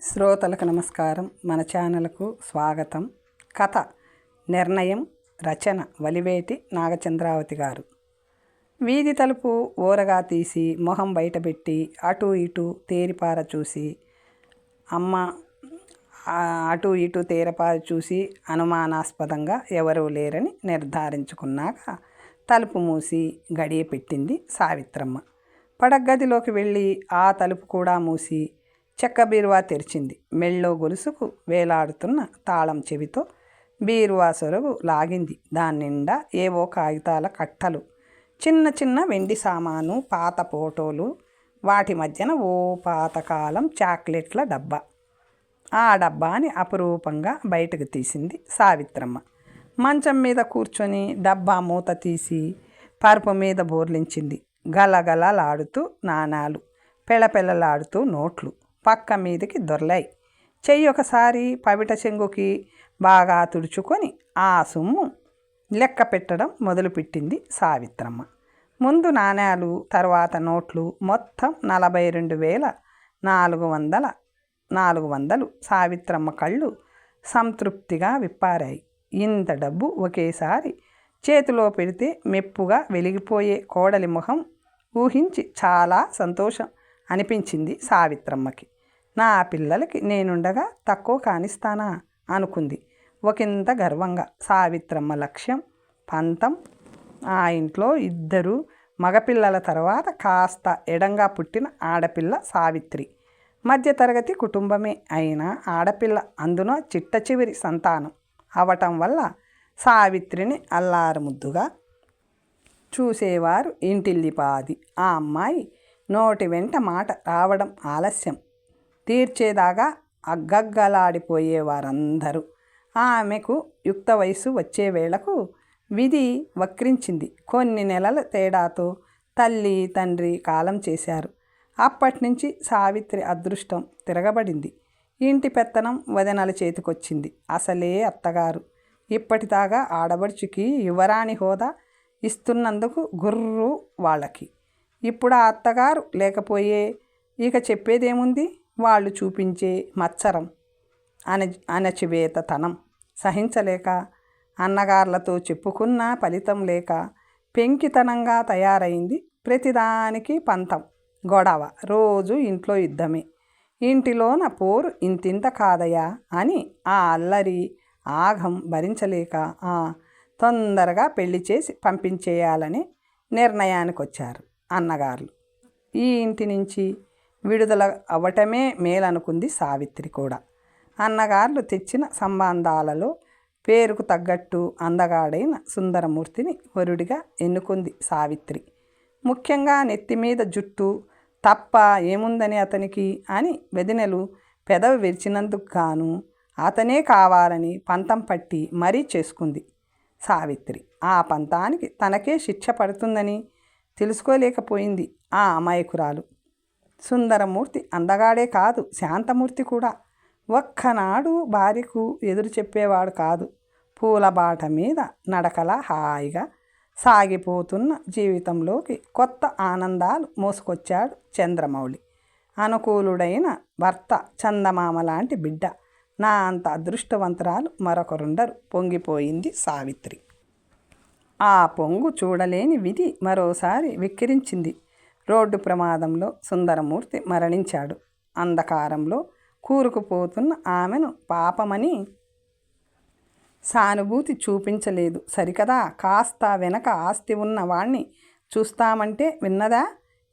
శ్రోతలకు నమస్కారం. మన ఛానల్కు స్వాగతం. కథ నిర్ణయం రచన వలివేటి నాగచంద్రావతి గారు. వీధి తలుపు ఊరగా తీసి మొహం బయటపెట్టి అటు ఇటు తేరిపార చూసి అమ్మ అటు ఇటు తేరపార చూసి అనుమానాస్పదంగా ఎవరూ లేరని నిర్ధారించుకున్నాక తలుపు మూసి గడియ పెట్టింది సావిత్రమ్మ. పడగదిలోకి వెళ్ళి ఆ తలుపు కూడా మూసి చెక్క బీరువా తెరిచింది. మెళ్ళో గొలుసుకు వేలాడుతున్న తాళం చెవితో బీరువా సొరుగు లాగింది. దాని నిండా ఏవో కాగితాల కట్టలు చిన్న చిన్న వెండి సామాను పాత ఫోటోలు వాటి మధ్యన ఓ పాతకాలం చాక్లెట్ల డబ్బా. ఆ డబ్బాని అపురూపంగా బయటకు తీసింది సావిత్రమ్మ. మంచం మీద కూర్చొని డబ్బా మూత తీసి పరుపు మీద బోర్లించింది. గలగలలాడుతూ నాణాలు పెళపెళలాడుతూ నోట్లు. పక్క మీదకి దొర్లాయి. చెయ్యి ఒకసారి పవిట చెంగుకి బాగా తుడుచుకొని ఆ సొమ్ము లెక్క పెట్టడం మొదలుపెట్టింది సావిత్రమ్మ. ముందు నాణేలు తర్వాత నోట్లు మొత్తం నలభై రెండు వేల నాలుగు వందల నాలుగు వందలు సావిత్రమ్మ కళ్ళు సంతృప్తిగా విప్పారాయి. ఇంత డబ్బు ఒకేసారి చేతిలో పెడితే మెప్పుగా వెలిగిపోయే కోడలి ముఖం ఊహించి చాలా సంతోషం అనిపించింది సావిత్రమ్మకి. నా పిల్లలకి నేనుండగా తక్కువ కానిస్తానా? అనుకుంది. ఒకంత గర్వంగా. సావిత్రమ్మ లక్ష్యం పంతం. ఆ ఇంట్లో ఇద్దరు మగపిల్లల తర్వాత కాస్త ఎడంగా పుట్టిన ఆడపిల్ల సావిత్రి. మధ్యతరగతి కుటుంబమే అయినా ఆడపిల్ల అందున చిట్ట చివరి సంతానం అవటం వల్ల సావిత్రిని అల్లారముద్దుగా చూసేవారు ఇంటిల్లిపాది. ఆ అమ్మాయి నోటి వెంట మాట రావడం ఆలస్యం. తీర్చేదాకా అగ్గగ్గలాడిపోయేవారందరూ. ఆమెకు యుక్త వయసు వచ్చే వేళకు విధి వక్రించింది. కొన్ని నెలల తేడాతో తల్లి తండ్రి కాలం చేశారు. అప్పటి నుంచి సావిత్రి అదృష్టం తిరగబడింది. ఇంటి పెత్తనం వదనల చేతికొచ్చింది. అసలే అత్తగారు. ఇప్పటిదాకా ఆడబడుచుకి యువరాణి హోదా ఇస్తున్నందుకు గుర్రు వాళ్ళకి. ఇప్పుడు ఆ అత్తగారు లేకపోయే ఇక చెప్పేదేముంది? వాళ్ళు చూపించే మత్సరం అన అణచివేతతనం. సహించలేక అన్నగార్లతో చెప్పుకున్న ఫలితం లేక పెంకితనంగా తయారైంది ప్రతిదానికి పంతం. గొడవ రోజు ఇంట్లో యుద్ధమే. ఇంటిలోన పోరు ఇంతింత కాదయా అని ఆ అల్లరి ఆఘం భరించలేక ఆ తొందరగా పెళ్ళి చేసి పంపించేయాలని నిర్ణయానికి వచ్చారు అన్నగారులు. ఈ ఇంటి నుంచి విడుదల అవ్వటమే మేలనుకుంది సావిత్రి కూడా. అన్నగారులు తెచ్చిన సంబంధాలలో పేరుకు తగ్గట్టు అందగాడైన సుందరమూర్తిని వరుడిగా ఎన్నుకుంది సావిత్రి. ముఖ్యంగా నెత్తి మీద జుట్టు తప్ప ఏముందని అతనికి అని వెదినెలు పెదవి విరిచినందుకు గాను అతనే కావాలని పంతం పట్టి మరీ చేసుకుంది సావిత్రి. ఆ పంతానికి తనకే శిక్ష పడుతుందని తెలుసుకోలేకపోయింది ఆ అమాయకురాలు. సుందరమూర్తి అందగాడే కాదు శాంతమూర్తి కూడా. ఒక్కనాడు భార్యకు ఎదురు చెప్పేవాడు కాదు. పూలబాట మీద నడకల హాయిగా సాగిపోతున్న జీవితంలోకి కొత్త ఆనందాలు మోసుకొచ్చాడు చంద్రమౌళి. అనుకూలుడైన భర్త చందమామ లాంటి బిడ్డ. నా అంత అదృష్టవంతురాలు మరొకరుండరు. పొంగిపోయింది సావిత్రి. ఆ పొంగు చూడలేని విధి మరోసారి విక్కిరించింది. రోడ్డు ప్రమాదంలో సుందరమూర్తి మరణించాడు. అంధకారంలో కూరుకుపోతున్న ఆమెను పాపమని సానుభూతి చూపించలేదు. సరికదా? కాస్త వెనక ఆస్తి ఉన్న వాణ్ణి చూస్తామంటే విన్నదా?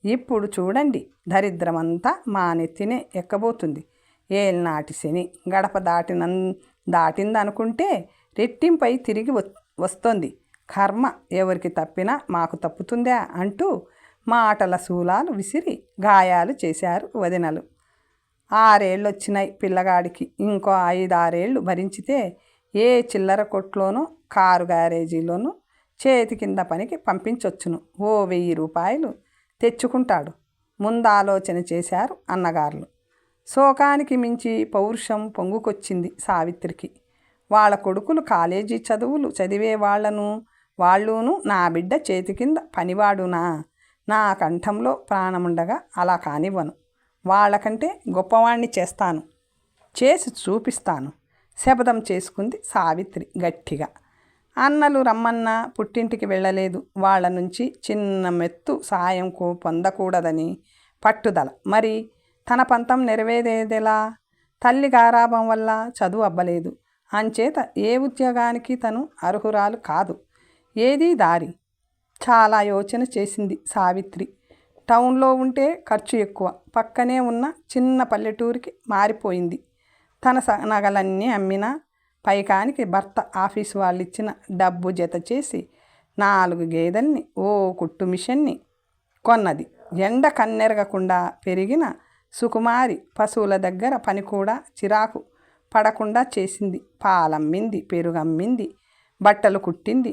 ఇప్పుడు చూడండి. దరిద్రమంతా మా నెత్తినే ఎక్కబోతుంది. ఏల్నాటి శని గడప దాటిన దాటిందనుకుంటే రెట్టింపై తిరిగి వస్తోంది. కర్మ ఎవరికి తప్పినా మాకు తప్పుతుందా అంటూ మాటల శూలాలు విసిరి గాయాలు చేశారు వదినలు. ఆరేళ్ళు వచ్చినాయి పిల్లగాడికి. ఇంకో ఐదారేళ్ళు భరించితే ఏ చిల్లర కొట్లోనూ కారు గ్యారేజీలోనూ చేతి కింద పనికి పంపించొచ్చును. ఓ వెయ్యి రూపాయలు తెచ్చుకుంటాడు. ముందాలోచన చేశారు అన్నగారులు. శోకానికి మించి పౌరుషం పొంగుకొచ్చింది సావిత్రికి. వాళ్ళ కొడుకులు కాలేజీ చదువులు చదివే వాళ్ళను వాళ్ళును నా బిడ్డ చేతి కింద పనివాడునా? నా కంఠంలో ప్రాణముండగా అలా కానివ్వను. వాళ్ళకంటే గొప్పవాణ్ణి చేస్తాను. చేసి చూపిస్తాను. శపథం చేసుకుంది సావిత్రి గట్టిగా. అన్నలు రమ్మన్నా పుట్టింటికి వెళ్ళలేదు. వాళ్ళ నుంచి చిన్న మెత్తు సాయంకు పొందకూడదని పట్టుదల. మరి తన పంతం నెరవేరేదెలా? తల్లి గారాభం వల్ల చదువు అబ్బలేదు. అంచేత ఏ ఉద్యోగానికి తను అర్హురాలు కాదు. ఏదీ దారి. చాలా యోచన చేసింది సావిత్రి. టౌన్లో ఉంటే ఖర్చు ఎక్కువ. పక్కనే ఉన్న చిన్న పల్లెటూరికి మారిపోయింది. తన స నగలన్నీ అమ్మినా పైకానికి భర్త ఆఫీసు వాళ్ళు ఇచ్చిన డబ్బు జత చేసి నాలుగు గేదెల్ని ఓ కుట్టు మిషన్ని కొన్నది. ఎండ కన్నెరగకుండా పెరిగిన సుకుమారి పశువుల దగ్గర పని కూడా చిరాకు పడకుండా చేసింది. పాలమ్మింది పెరుగమ్మింది బట్టలు కుట్టింది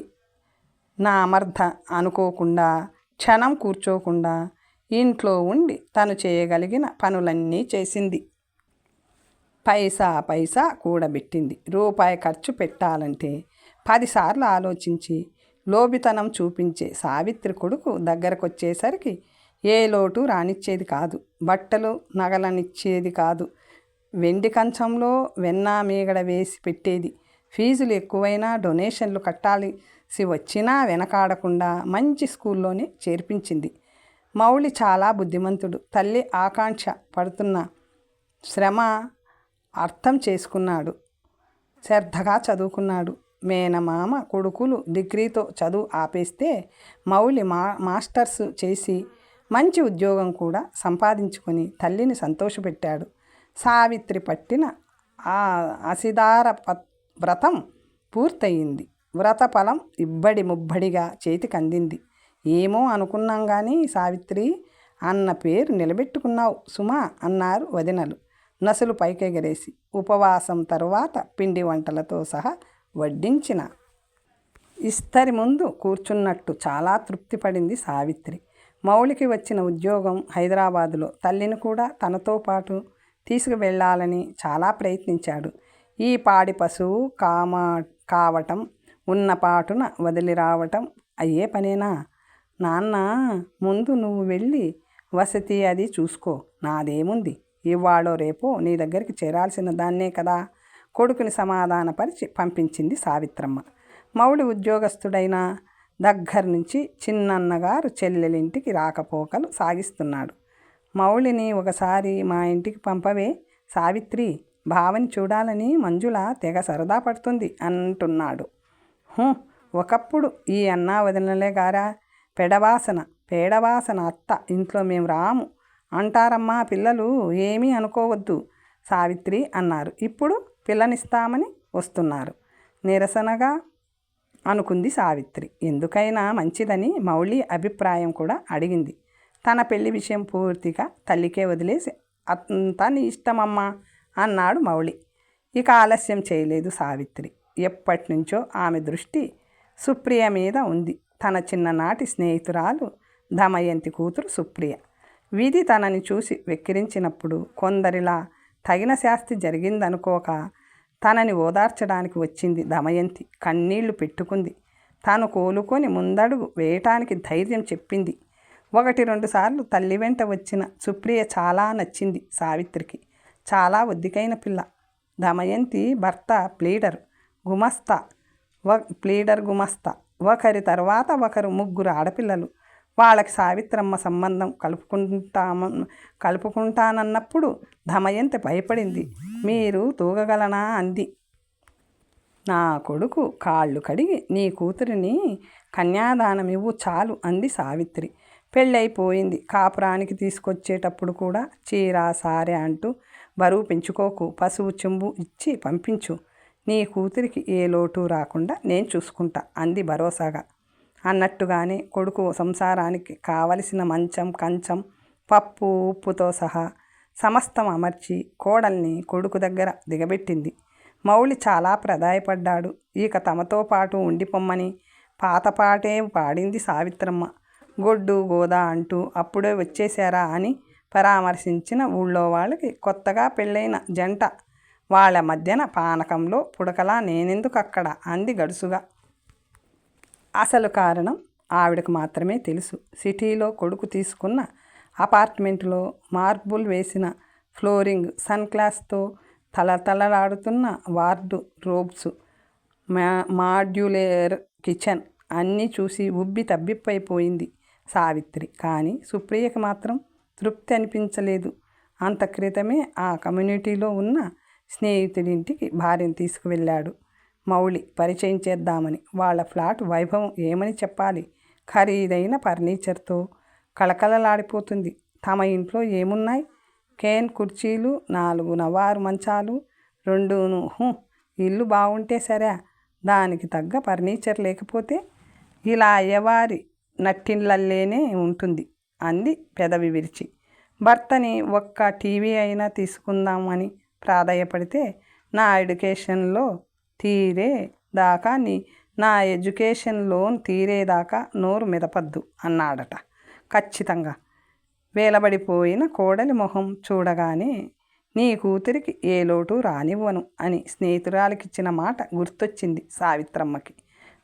నా అమర్థ అనుకోకుండా క్షణం కూర్చోకుండా ఇంట్లో ఉండి తను చేయగలిగిన పనులన్నీ చేసింది. పైసా పైసా కూడబెట్టింది. రూపాయి ఖర్చు పెట్టాలంటే పదిసార్లు ఆలోచించి లోబితనం చూపించే సావిత్రి కొడుకు దగ్గరకు వచ్చేసరికి ఏ లోటు రానిచ్చేది కాదు. బట్టలు నగలనిచ్చేది కాదు. వెండి కంచంలో వెన్న మీగడ వేసి పెట్టేది. ఫీజులు ఎక్కువైనా డొనేషన్లు కట్టాలి సి వచ్చినా వెనకాడకుండా మంచి స్కూల్లోనే చేర్పించింది. మౌళి చాలా బుద్ధిమంతుడు. తల్లి ఆకాంక్ష పడుతున్న శ్రమ అర్థం చేసుకున్నాడు. శ్రద్ధగా చదువుకున్నాడు. మేనమామ కొడుకులు డిగ్రీతో చదువు ఆపేస్తే మౌలి మా మాస్టర్స్ చేసి మంచి ఉద్యోగం కూడా సంపాదించుకొని తల్లిని సంతోషపెట్టాడు. సావిత్రి పట్టిన ఆ అసిదార వ్రతం పూర్తయింది. వ్రతఫలం ఇబ్బడి ముబ్బడిగా చేతికి అందింది. ఏమో అనుకున్నాం కానీ సావిత్రి అన్న పేరు నిలబెట్టుకున్నావు సుమా అన్నారు వదినలు. నసులు పైకెగరేసి ఉపవాసం తరువాత పిండి వంటలతో సహా వడ్డించిన. ఇస్తరి ముందు కూర్చున్నట్టు చాలా తృప్తి పడింది సావిత్రి. మౌలికి వచ్చిన ఉద్యోగం హైదరాబాదులో తల్లిని కూడా తనతో పాటు తీసుకువెళ్ళాలని చాలా ప్రయత్నించాడు. ఈ పాడి పశువు కామా కావటం ఉన్న పాటున వదిలి రావటం అయ్యే పనేనా? నాన్న ముందు నువ్వు వెళ్ళి వసతి అది చూసుకో. నాదేముంది? ఇవాళో రేపో నీ దగ్గరికి చేరాల్సిన దాన్నే కదా. కొడుకుని సమాధానపరిచి పంపించింది సావిత్రమ్మ. మౌడి ఉద్యోగస్తుడైన దగ్గర నుంచి చిన్నన్నగారు చెల్లెలింటికి రాకపోకలు సాగిస్తున్నాడు. మౌళిని ఒకసారి మా ఇంటికి పంపవే. సావిత్రి భావని చూడాలని మంజుల తెగ సరదా పడుతుంది అంటున్నాడు. ఒకప్పుడు ఈ అన్నా వదినలే గారా. పెడవాసన పేడవాసన అత్త ఇంట్లో మేము రాము. అంటారమ్మా పిల్లలు ఏమీ అనుకోవద్దు సావిత్రి అన్నారు. ఇప్పుడు పిల్లనిస్తామని వస్తున్నారు. నిరసనగా అనుకుంది సావిత్రి. ఎందుకైనా మంచిదని మౌళి అభిప్రాయం కూడా అడిగింది. తన పెళ్ళి విషయం పూర్తిగా తల్లికే వదిలేసి అంతా నీ ఇష్టమమ్మా అన్నాడు మౌళి. ఇక ఆలస్యం చేయలేదు సావిత్రి. ఎప్పటి నుంచో ఆమె దృష్టి సుప్రియ మీద ఉంది. తన చిన్ననాటి స్నేహితురాలు దమయంతి కూతురు సుప్రియ. విధి తనని చూసి వెక్కిరించినప్పుడు కొందరిలా తగిన శాస్తి జరిగిందనుకోక తనని ఓదార్చడానికి వచ్చింది దమయంతి. కన్నీళ్ళు పెట్టుకుంది. తాను కోలుకొని ముందడుగు వేయటానికి ధైర్యం చెప్పింది. ఒకటి రెండు సార్లు తల్లి వెంట వచ్చిన సుప్రియ చాలా నచ్చింది సావిత్రికి. చాలా ఒద్దికైన పిల్ల. దమయంతి భర్త ప్లీడర్. గుమస్తా. వ ప్లీడర్ గుమస్తా. ఒకరి తర్వాత ఒకరు ముగ్గురు ఆడపిల్లలు. వాళ్ళకి సావిత్రమ్మ సంబంధం కలుపుకుంటామ కలుపుకుంటానన్నప్పుడు దమయంతి భయపడింది. మీరు తూగగలనా అంది. నా కొడుకు కాళ్ళు కడిగి నీ కూతురిని కన్యాదానమివ్వు చాలు అంది సావిత్రి. పెళ్ళైపోయింది కాపురానికి తీసుకొచ్చేటప్పుడు కూడా చీర సారే అంటూ బరువు పెంచుకోకు. పశువు చెంబు ఇచ్చి పంపించు. నీ కూతురికి ఏ లోటు రాకుండా నేను చూసుకుంటా అంది భరోసాగా. అన్నట్టుగానే కొడుకు సంసారానికి కావలసిన మంచం కంచం పప్పు ఉప్పుతో సహా సమస్తం అమర్చి కోడల్ని కొడుకు దగ్గర దిగబెట్టింది. మౌళి చాలా ప్రదాయపడ్డాడు. ఇక తమతో పాటు ఉండిపోమ్మని పాతపాటే పాడింది సావిత్రమ్మ. గొడ్డు గోదా అంటూ అప్పుడే వచ్చేశారా అని పరామర్శించిన ఊళ్ళో వాళ్ళకి కొత్తగా పెళ్ళైన జంట వాళ్ళ మధ్యన పానకంలో పుడకలా నేనెందుకు అక్కడ అంది గడుసుగా. అసలు కారణం ఆవిడకు మాత్రమే తెలుసు. సిటీలో కొడుకు తీసుకున్న అపార్ట్మెంట్లో మార్బుల్ వేసిన ఫ్లోరింగ్ సన్ క్లాస్తో తలతలలాడుతున్న వార్డు రోబ్స్ మా మాడ్యులేర్ కిచెన్ అన్నీ చూసి ఉబ్బి తబ్బిప్పైపోయింది సావిత్రి. కానీ సుప్రియకి మాత్రం తృప్తి అనిపించలేదు. అంత క్రితమే ఆ కమ్యూనిటీలో ఉన్న స్నేహితుడింటికి భార్యను తీసుకువెళ్ళాడు. మౌళి పరిచయం చేద్దామని. వాళ్ళ ఫ్లాట్ వైభవం ఏమని చెప్పాలి? ఖరీదైన ఫర్నిచర్తో కళకళలాడిపోతుంది. తమ ఇంట్లో ఏమున్నాయి? కేన్ కుర్చీలు నాలుగు నవారు మంచాలు రెండును హు, ఇల్లు బాగుంటే సరే దానికి తగ్గ ఫర్నిచర్ లేకపోతే ఇలా అయ్యవారి నట్టిళ్ళల్లేనే ఉంటుంది అంది పెదవి విరిచి. భర్తని ఒక్క టీవీ అయినా తీసుకుందామని ప్రాధాయపడితే నా ఎడ్యుకేషన్లో తీరే దాకా నీ నా ఎడ్యుకేషన్ లోన్ తీరేదాకా నోరు మెదపద్దు అన్నాడట. ఖచ్చితంగా. వేలబడిపోయిన కోడలి మొహం చూడగానే నీ కూతురికి ఏ లోటు రానివ్వను అని స్నేహితురాలికిచ్చిన మాట గుర్తొచ్చింది సావిత్రమ్మకి.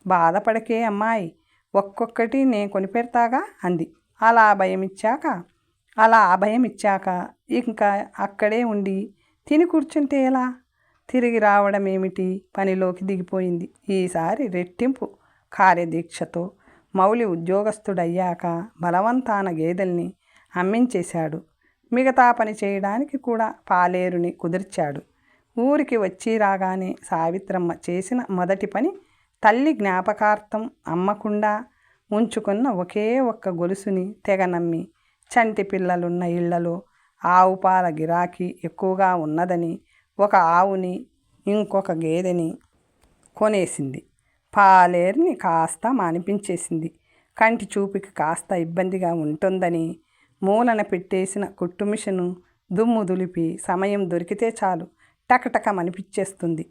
బాధపడకే అమ్మాయి ఒక్కొక్కటి నే కొనిపెడతాగా? అంది. అలా భయమిచ్చాక? అలా భయం ఇచ్చాక ఇంకా అక్కడే ఉండి తిని కూర్చుంటే ఎలా? తిరిగి రావడం ఏమిటి? పనిలోకి దిగిపోయింది. ఈసారి రెట్టింపు కార్యదీక్షతో మౌలి ఉద్యోగస్తుడయ్యాక బలవంతాన గేదెల్ని అమ్మించేశాడు. మిగతా పని చేయడానికి కూడా పాలేరుని కుదిర్చాడు. ఊరికి వచ్చి రాగానే సావిత్రమ్మ చేసిన మొదటి పని తల్లి జ్ఞాపకార్థం అమ్మకుండా ఉంచుకున్న ఒకే ఒక్క గొలుసుని తెగ నమ్మి చంటి పిల్లలున్న ఇళ్ళలో ఆవు పాల గిరాకీ ఎక్కువగా ఉన్నదని ఒక ఆవుని ఇంకొక గేదెని కొనేసింది. పాలేరుని కాస్త మానిపించేసింది. కంటి చూపుకి కాస్త ఇబ్బందిగా ఉంటుందని మూలన పెట్టేసిన కుట్టు మిషను దుమ్ము దులిపి సమయం దొరికితే చాలు టకటక మనిపించేస్తుంది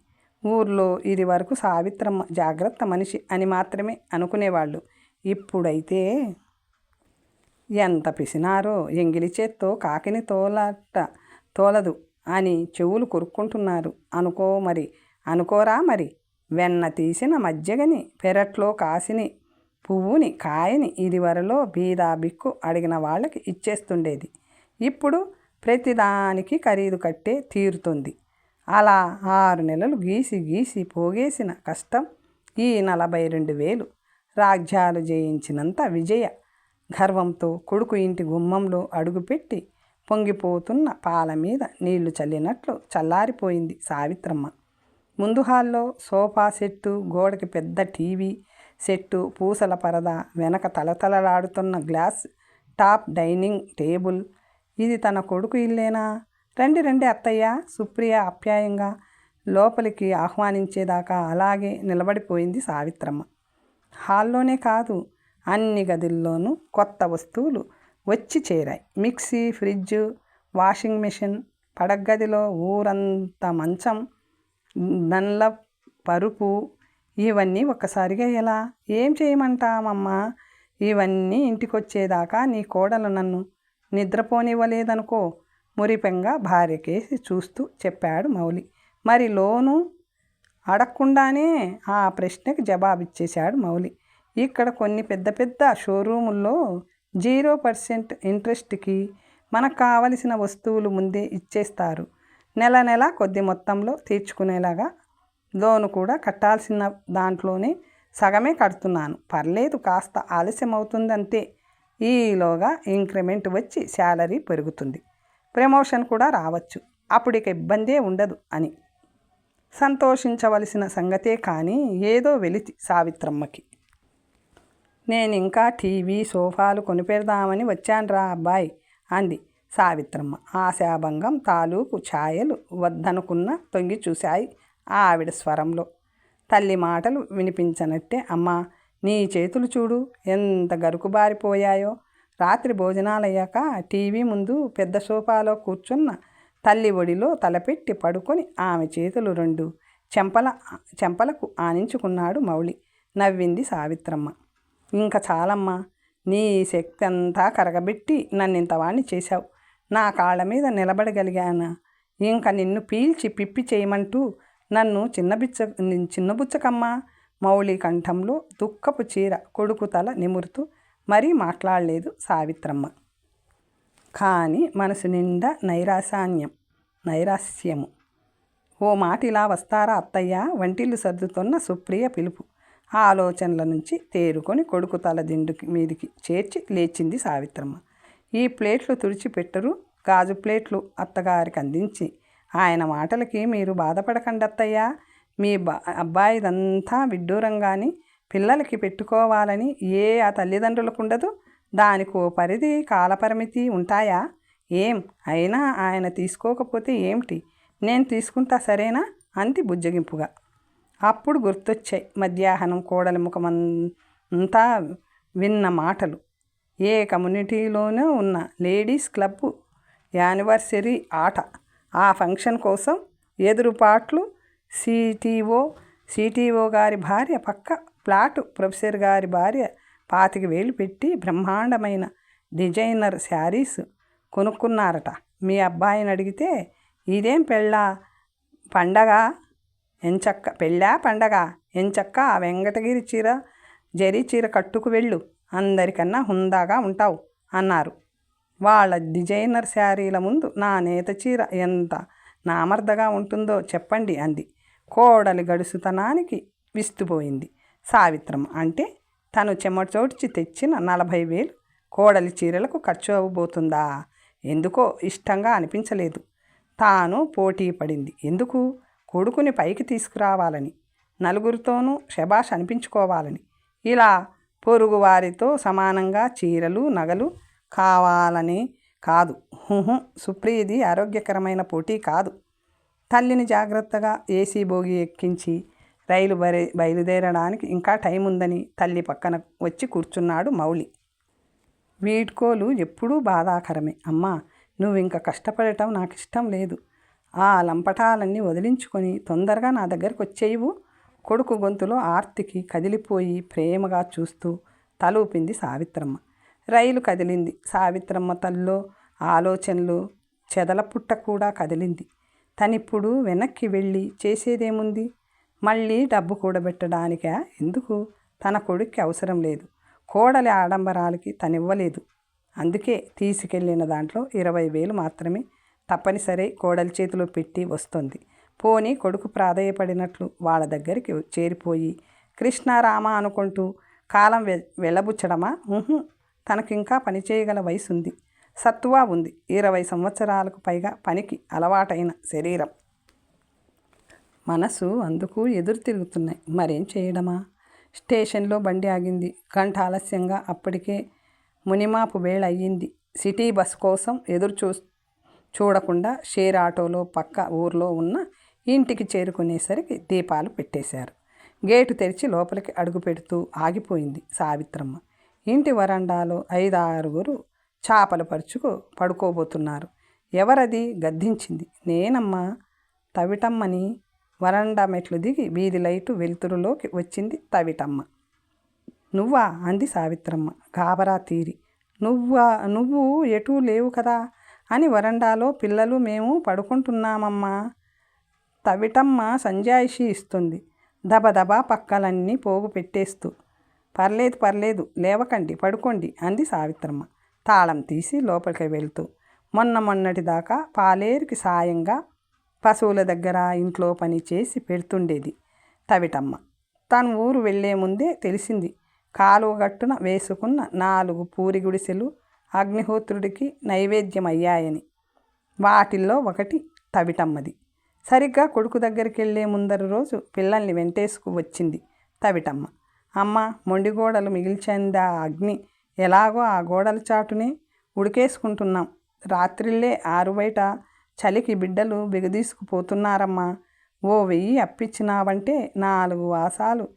ఊర్లో ఇది వరకు సావిత్రమ్మ జాగ్రత్త మనిషి అని మాత్రమే అనుకునేవాళ్ళు. ఇప్పుడైతే ఎంత పిసినారో ఎంగిలి చేత్తో కాకిని తోలట తోలదు అని చెవులు కొరుక్కుంటున్నారు. అనుకో మరి అనుకోరా మరి వెన్న తీసిన మజ్జిగని పెరట్లో కాసిని పువ్వుని కాయని ఇదివరలో బీదా బిక్కు అడిగిన వాళ్ళకి ఇచ్చేస్తుండేది. ఇప్పుడు ప్రతిదానికి ఖరీదు కట్టే తీరుతుంది. అలా ఆరు నెలలు గీసి గీసి పోగేసిన కష్టం ఈ నలభై రెండు వేలు. రాజ్యాలు జయించినంత విజయ గర్వంతో కొడుకు ఇంటి గుమ్మంలో అడుగుపెట్టి పొంగిపోతున్న పాల మీద నీళ్ళు చల్లినట్లు చల్లారిపోయింది సావిత్రమ్మ. ముందు హాల్లో సోఫా సెట్టు గోడకి పెద్ద టీవీ సెట్టు పూసల పరద వెనక తలతలలాడుతున్న గ్లాస్ టాప్ డైనింగ్ టేబుల్. ఇది తన కొడుకు ఇల్లేనా? రండి రండి అత్తయ్య సుప్రియ ఆప్యాయంగా లోపలికి ఆహ్వానించేదాకా అలాగే నిలబడిపోయింది సావిత్రమ్మ. హాల్లోనే కాదు అన్ని గదుల్లోనూ కొత్త వస్తువులు వచ్చి చేరాయి. మిక్సీ ఫ్రిడ్జ్ వాషింగ్ మిషన్ పడగదిలో ఊరంతా మంచం నల్ల పరుపు ఇవన్నీ ఒక్కసారిగా ఎలా? ఏం చేయమంటామమ్మా ఇవన్నీ ఇంటికొచ్చేదాకా నీ కోడలు నన్ను నిద్రపోనివ్వలేదనుకో మురిపెంగా భార్యకేసి చూస్తూ చెప్పాడు మౌలి. మరి లోను అడగకుండానే ఆ ప్రశ్నకి జవాబిచ్చేశాడు మౌలి. ఇక్కడ కొన్ని పెద్ద పెద్ద షోరూముల్లో జీరో పర్సెంట్ ఇంట్రెస్ట్కి మనకు కావలసిన వస్తువులు ముందే ఇచ్చేస్తారు. నెల నెల కొద్ది మొత్తంలో తీర్చుకునేలాగా లోను కూడా కట్టాల్సిన దాంట్లోనే సగమే కడుతున్నాను. పర్లేదు కాస్త ఆలస్యం అవుతుందంతే ఈలోగా ఇంక్రిమెంట్ వచ్చి శాలరీ పెరుగుతుంది. ప్రమోషన్ కూడా రావచ్చు. అప్పుడు ఇక ఇబ్బందే ఉండదు అని. సంతోషించవలసిన సంగతే కానీ ఏదో వెలితి సావిత్రమ్మకి. నేను ఇంకా టీవీ సోఫాలు కొనిపెడదామని వచ్చానురా అబ్బాయి అంది సావిత్రమ్మ. ఆశాభంగం తాలూకు ఛాయలు వద్దనుకున్న తొంగి చూశాయి ఆవిడ స్వరంలో. తల్లి మాటలు వినిపించనట్టే అమ్మా నీ చేతులు చూడు ఎంత గరుకుబారిపోయాయో రాత్రి భోజనాలయ్యాక టీవీ ముందు పెద్ద సోఫాలో కూర్చున్న తల్లి ఒడిలో తలపెట్టి పడుకొని ఆమె చేతులు రెండు చెంపల చెంపలకు ఆనించుకున్నాడు మౌళి. నవ్వింది సావిత్రమ్మ. ఇంకా చాలమ్మా నీ శక్తి అంతా కరగబెట్టి నన్ను ఇంతవాణ్ణి చేశావు. నా కాళ్ళ మీద నిలబడగలిగాను? ఇంకా నిన్ను పీల్చి పిప్పి చేయమంటూ నన్ను చిన్నబిచ్చ చిన్నబుచ్చకమ్మా మౌళి కంఠంలో దుఃఖపు చీర కొడుకు తల నిమురుతూ మరీ మాట్లాడలేదు సావిత్రమ్మ. కానీ మనసు నిండా నైరాశాన్యం నైరాస్యము ఓ మాట ఇలా వస్తారా అత్తయ్య? వంటిల్లు సర్దుతున్న సుప్రియ పిలుపు. ఆలోచనల నుంచి తేరుకొని కొడుకు తల దిండు మీదికి చేర్చి లేచింది సావిత్రమ్మ. ఈ ప్లేట్లు తుడిచిపెట్టరు గాజు ప్లేట్లు అత్తగారికి అందించి. ఆయన మాటలకి మీరు బాధపడకండత్తయ్యా మీ బా అబ్బాయిదంతా విడ్డూరంగాని పిల్లలకి పెట్టుకోవాలని ఏ ఆ తల్లిదండ్రులకు ఉండదు దానికో పరిధి కాలపరిమితి ఉంటాయా? ఏం? అయినా ఆయన తీసుకోకపోతే ఏమిటి? నేను తీసుకుంటా సరేనా? అంది బుజ్జగింపుగా. అప్పుడు గుర్తొచ్చాయి మధ్యాహ్నం కోడలి ముఖమంతా విన్న మాటలు. ఏ కమ్యూనిటీలోనూ ఉన్న లేడీస్ క్లబ్ యానివర్సరీ ఆట. ఆ ఫంక్షన్ కోసం ఎదురుపాట్లు సిటీఓ సిటీఓ గారి భార్య పక్క ప్లాటు ప్రొఫెసర్ గారి భార్య పాతిక వేలు పెట్టి బ్రహ్మాండమైన డిజైనర్ శారీస్ కొనుక్కున్నారట. మీ అబ్బాయిని అడిగితే ఇదేం పెళ్ళా? పండగ? ఎంచక్క పెళ్ళా పండగ? ఎంచక్క ఆ వెంకటగిరి చీర జరీ చీర కట్టుకు వెళ్ళు. అందరికన్నా హుందాగా ఉంటావు అన్నారు. వాళ్ళ డిజైనర్ శారీల ముందు నా నేత చీర ఎంత నామర్దగా ఉంటుందో చెప్పండి అంది. కోడలి గడుసుతనానికి విస్తుపోయింది. సావిత్రం అంటే తను చెమటోడ్చి తెచ్చిన నలభై వేలు కోడలి చీరలకు ఖర్చు అవ్వబోతుందా ఎందుకో ఇష్టంగా అనిపించలేదు. తాను పోటీ పడింది ఎందుకు? కొడుకుని పైకి తీసుకురావాలని నలుగురితోనూ శబాష్ అనిపించుకోవాలని. ఇలా పొరుగువారితో సమానంగా చీరలు నగలు కావాలని కాదు. హుహు సుప్రియది ఆరోగ్యకరమైన పోటీ కాదు. తల్లిని జాగ్రత్తగా ఏసీ బోగి ఎక్కించి రైలు బరే బయలుదేరడానికి ఇంకా టైం ఉందని తల్లి పక్కన వచ్చి కూర్చున్నాడు మౌలి వీడ్కోలు ఎప్పుడూ బాధాకరమే. అమ్మా నువ్వు ఇంకా కష్టపడటం నాకు ఇష్టం లేదు. ఆ లంపటాలన్నీ వదిలించుకొని తొందరగా నా దగ్గరకు వచ్చేయివు. కొడుకు గొంతులో ఆర్తికి కదిలిపోయి ప్రేమగా చూస్తూ తలూపింది సావిత్రమ్మ. రైలు కదిలింది. సావిత్రమ్మ తల్లో ఆలోచనలు చెదల పుట్ట కూడా కదిలింది. తనిప్పుడు వెనక్కి వెళ్ళి చేసేదేముంది? మళ్ళీ డబ్బు కూడబెట్టడానికా? ఎందుకు? తన కొడుక్కి అవసరం లేదు. కోడలి ఆడంబరాలకి తనివ్వలేదు. అందుకే తీసుకెళ్ళిన దాంట్లో ఇరవై వేలు మాత్రమే తప్పనిసరి కోడలి చేతిలో పెట్టి వస్తుంది. పోని కొడుకు ప్రాధేయపడినట్లు వాళ్ళ దగ్గరికి చేరిపోయి కృష్ణారామ అనుకుంటూ కాలం వె వెళ్ళబుచ్చడమా తనకింకా పనిచేయగల వయసు ఉంది సత్తువా ఉంది. ఇరవై సంవత్సరాలకు పైగా పనికి అలవాటైన శరీరం. మనసు అందుకు ఎదురు తిరుగుతున్నాయి. మరేం చేయడమా? స్టేషన్లో బండి ఆగింది. గంట ఆలస్యంగా అప్పటికే మునిమాపు వేళ అయ్యింది. సిటీ బస్ కోసం ఎదురు చూ చూడకుండా షేర్ ఆటోలో పక్క ఊర్లో ఉన్న ఇంటికి చేరుకునేసరికి దీపాలు పెట్టేశారు. గేటు తెరిచి లోపలికి అడుగు పెడుతూ ఆగిపోయింది సావిత్రమ్మ. ఇంటి వరండాలో ఐదారుగురు చాపలు పరుచుకు పడుకోబోతున్నారు. ఎవరది? గద్దించింది. నేనమ్మా. తవిటమ్మని వరండా మెట్లు దిగి వీధి లైటు వెలుతురులోకి వచ్చింది తవిటమ్మ. నువ్వా? అంది సావిత్రమ్మ. గాబరా తీరి. నువ్వా? నువ్వు ఎటూ లేవు కదా? అని వరండాలో పిల్లలు మేము పడుకుంటున్నామమ్మా. తవిటమ్మ సంజాయిషి ఇస్తుంది. దబదబా పక్కలన్నీ పోగు పెట్టేస్తూ. పర్లేదు పర్లేదు లేవకండి పడుకోండి అంది సావిత్రమ్మ. తాళం తీసి లోపలికి వెళ్తూ. మొన్న మొన్నటి దాకా పాలేరుకి సాయంగా పశువుల దగ్గర ఇంట్లో పని చేసి పెడుతుండేది తవిటమ్మ. తను ఊరు వెళ్ళే ముందే తెలిసింది. కాలువ గట్టున వేసుకున్న నాలుగు పూరి గుడిసెలు అగ్నిహోత్రుడికి నైవేద్యం అయ్యాయని వాటిల్లో ఒకటి తవిటమ్మది. సరిగ్గా కొడుకు దగ్గరికి వెళ్ళే ముందర రోజు పిల్లల్ని వెంటేసుకు వచ్చింది తవిటమ్మ. అమ్మ మొండి గోడలు మిగిల్చిందా అగ్ని? ఎలాగో ఆ గోడల చాటునే ఉడికేసుకుంటున్నాం. రాత్రిళ్ళే ఆరు బయట చలికి బిడ్డలు బిగదీసుకుపోతున్నారమ్మా. ఓ వెయ్యి అప్పిచ్చినావంటే నాలుగు వాసాలు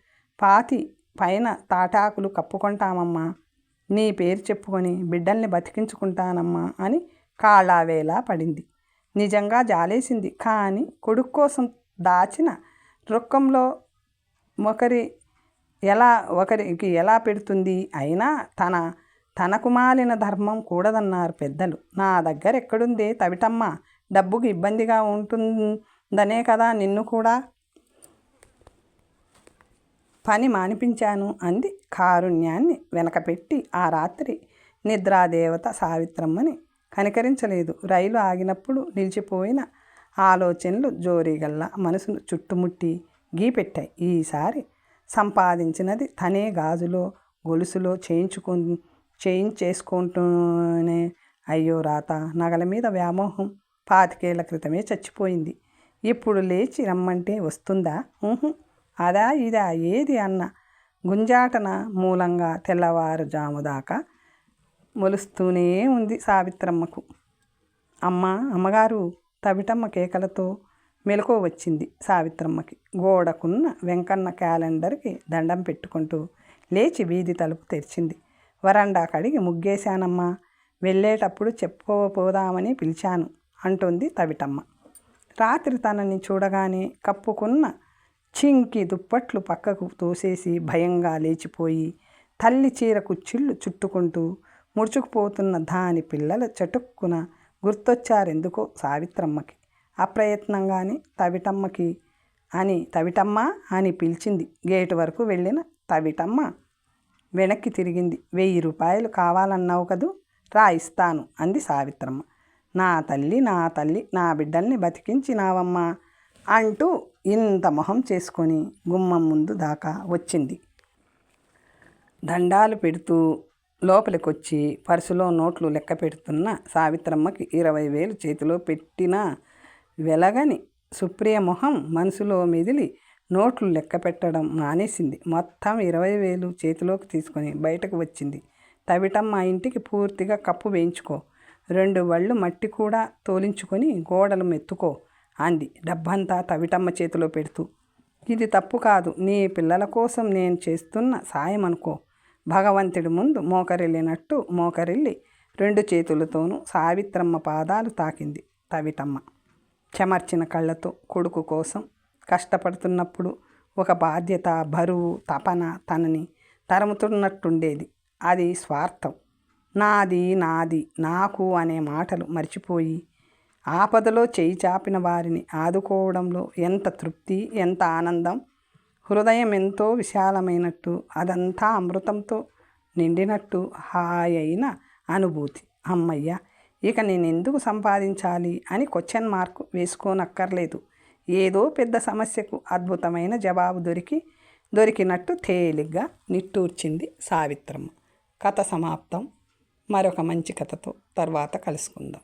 పాతి పైన తాటాకులు కప్పుకుంటామమ్మా. నీ పేరు చెప్పుకొని బిడ్డల్ని బతికించుకుంటానమ్మా అని కాళ్ళావేలా పడింది. నిజంగా జాలేసింది. కానీ కొడుకు కోసం దాచిన రుక్కంలో ఒకరి ఎలా ఒకరికి ఎలా పెడుతుంది అయినా తన తనకు మాలిన ధర్మం కూడదన్నారు పెద్దలు. నా దగ్గర ఎక్కడుందే తవిటమ్మ డబ్బుకి ఇబ్బందిగా ఉంటుందనే కదా నిన్ను కూడా పని మానిపించాను అంది కారుణ్యాన్ని వెనకపెట్టి. ఆ రాత్రి నిద్రాదేవత సావిత్రమ్మని కనికరించలేదు. రైలు ఆగినప్పుడు నిలిచిపోయిన ఆలోచనలు జోరీగల్లా మనసును చుట్టుముట్టి గీపెట్టాయి ఈసారి సంపాదించినది తనే గాజులో గొలుసులో చేయించుకు చేయించేసుకుంటూనే అయ్యో రాత నగల మీద వ్యామోహం పాతికేళ్ళ క్రితమే చచ్చిపోయింది. ఇప్పుడు లేచి రమ్మంటే వస్తుందా? అదా ఇదా ఏది అన్న. గుంజాటన మూలంగా తెల్లవారుజాము దాకా మొలుస్తూనే ఉంది సావిత్రమ్మకు. అమ్మ అమ్మగారు తవిటమ్మ కేకలతో మెలకువ వచ్చింది సావిత్రమ్మకి. గోడకున్న వెంకన్న క్యాలెండర్కి దండం పెట్టుకుంటూ లేచి వీధి తలుపు తెరిచింది. వరండా కడిగి ముగ్గేశానమ్మా. వెళ్ళేటప్పుడు చెప్పుకోపోదామని పిలిచాను అంటుంది తవిటమ్మ. రాత్రి తనని చూడగానే కప్పుకున్న చింకి దుప్పట్లు పక్కకు తోసేసి భయంగా లేచిపోయి తల్లి చీర కుచ్చిళ్ళు చుట్టుకుంటూ ముడుచుకుపోతున్న దాని పిల్లల చటుక్కున గుర్తొచ్చారెందుకో సావిత్రమ్మకి. అప్రయత్నంగానే తవిటమ్మకి అని తవిటమ్మ అని పిలిచింది. గేటు వరకు వెళ్ళిన తవిటమ్మ వెనక్కి తిరిగింది. వెయ్యి రూపాయలు కావాలన్నావు కదూ రా ఇస్తాను అంది సావిత్రమ్మ. నా తల్లి నా తల్లి నా బిడ్డల్ని బతికించినావమ్మా అంటూ ఇంత మొహం చేసుకొని గుమ్మం ముందు దాకా వచ్చింది. దండాలు పెడుతూ లోపలికొచ్చి పర్సులో నోట్లు లెక్క పెడుతున్న సావిత్రమ్మకి ఇరవై వేలు చేతిలో పెట్టిన వెలగని సుప్రియ మొహం మనసులో మెదిలి నోట్లు లెక్క పెట్టడం మానేసింది. మొత్తం ఇరవై వేలు చేతిలోకి తీసుకొని బయటకు వచ్చింది. తవిటమ్మ ఇంటికి పూర్తిగా కప్పు వేయించుకో రెండు వళ్ళు మట్టి కూడా తోలించుకొని గోడలు మెత్తుకో అంది డబ్బంతా తవిటమ్మ చేతిలో పెడుతూ. ఇది తప్పు కాదు నీ పిల్లల కోసం నేను చేస్తున్న సాయం అనుకో. భగవంతుడి ముందు మోకరిల్లినట్టు మోకరిల్లి రెండు చేతులతోనూ సావిత్రమ్మ పాదాలు తాకింది తవిటమ్మ. చెమర్చిన కళ్ళతో కొడుకు కోసం కష్టపడుతున్నప్పుడు ఒక బాధ్యత బరువు తపన తనని తరుముతున్నట్టుండేది. అది స్వార్థం. నాది నాది నాకు అనే మాటలు మర్చిపోయి ఆపదలో చేయి చాపిన వారిని ఆదుకోవడంలో ఎంత తృప్తి ఎంత ఆనందం? హృదయం ఎంతో విశాలమైనట్టు అదంతా అమృతంతో నిండినట్టు హాయైన అనుభూతి. అమ్మయ్య ఇక నేను ఎందుకు సంపాదించాలి అని క్వశ్చన్ మార్క్ వేసుకోనక్కర్లేదు. ఏదో పెద్ద సమస్యకు అద్భుతమైన జవాబు దొరికి దొరికినట్టు తేలిగ్గా నిట్టూర్చింది సావిత్రమ్మ. కథ సమాప్తం. మరొక మంచి కథతో తర్వాత కలుసుకుందాం.